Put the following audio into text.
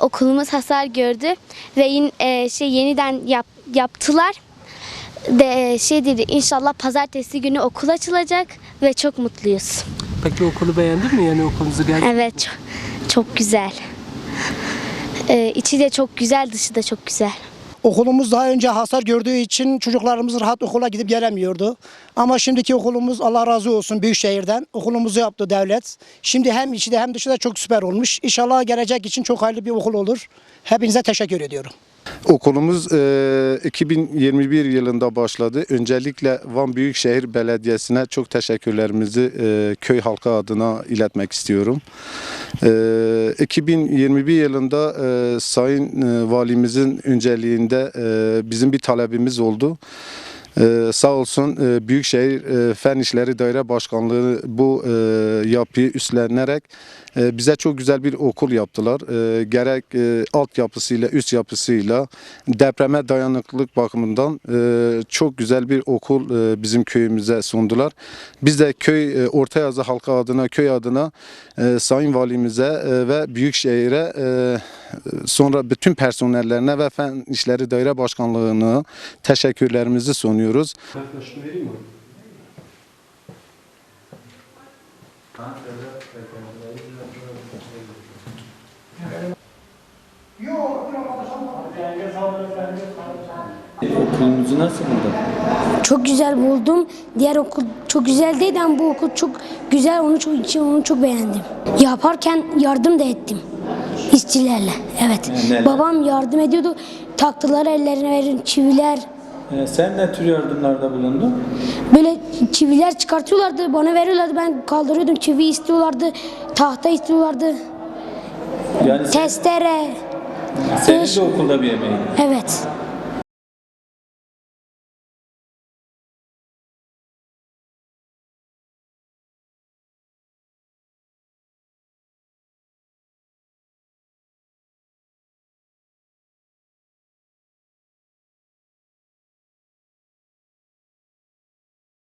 okulumuz hasar gördü ve yine, e, şey yeniden yap, yaptılar. De şey dedi inşallah pazartesi günü okul açılacak ve çok mutluyuz. Peki okulu beğendin mi? Yani okulumuzu gerçekten Evet çok, çok güzel. E, içi de çok güzel, dışı da çok güzel. Okulumuz daha önce hasar gördüğü için çocuklarımız rahat okula gidip gelemiyordu. Ama şimdiki okulumuz Allah razı olsun Büyükşehir'den. Okulumuzu yaptı devlet. Şimdi hem içi de hem dışı da çok süper olmuş. İnşallah gelecek için çok hayırlı bir okul olur. Hepinize teşekkür ediyorum. Okulumuz e, 2021 yılında başladı. Öncelikle Van Büyükşehir Belediyesi'ne çok teşekkürlerimizi e, köy halkı adına iletmek istiyorum. E, 2021 yılında e, Sayın e, Valimizin önceliğinde e, bizim bir talebimiz oldu. Ee, sağ olsun e, Büyükşehir e, Fen İşleri Daire Başkanlığı bu e, yapıyı üstlenerek bize çok güzel bir okul yaptılar. Gerek e, altyapısıyla, üst yapısıyla depreme dayanıklılık bakımından çok güzel bir okul bizim köyümüze sundular. Biz de köy e, Orta Yazı halkı adına, köy adına e, Sayın Valimize ve Büyükşehir'e e, sonra bütün personellerine ve Fen İşleri Daire Başkanlığı'na teşekkürlerimizi sunuyoruz. Şunu vereyim mi? Okulumuzu nasıl buldun? Çok güzel buldum. Diğer okul çok güzel değil ama bu okul çok güzel. Onun çok, için onu çok beğendim. Yaparken yardım da ettim. İşçilerle. Evet. neler? Babam yardım ediyordu. Taktılar ellerine verin çiviler. Ee, sen ne tür yardımlarda bulundun? Böyle çiviler çıkartıyorlardı. Bana veriyorlardı. Ben kaldırıyordum. Çivi istiyorlardı. Tahta istiyorlardı. Yani sen- Testere. senin Beş- de okulda bir emeğin. Evet.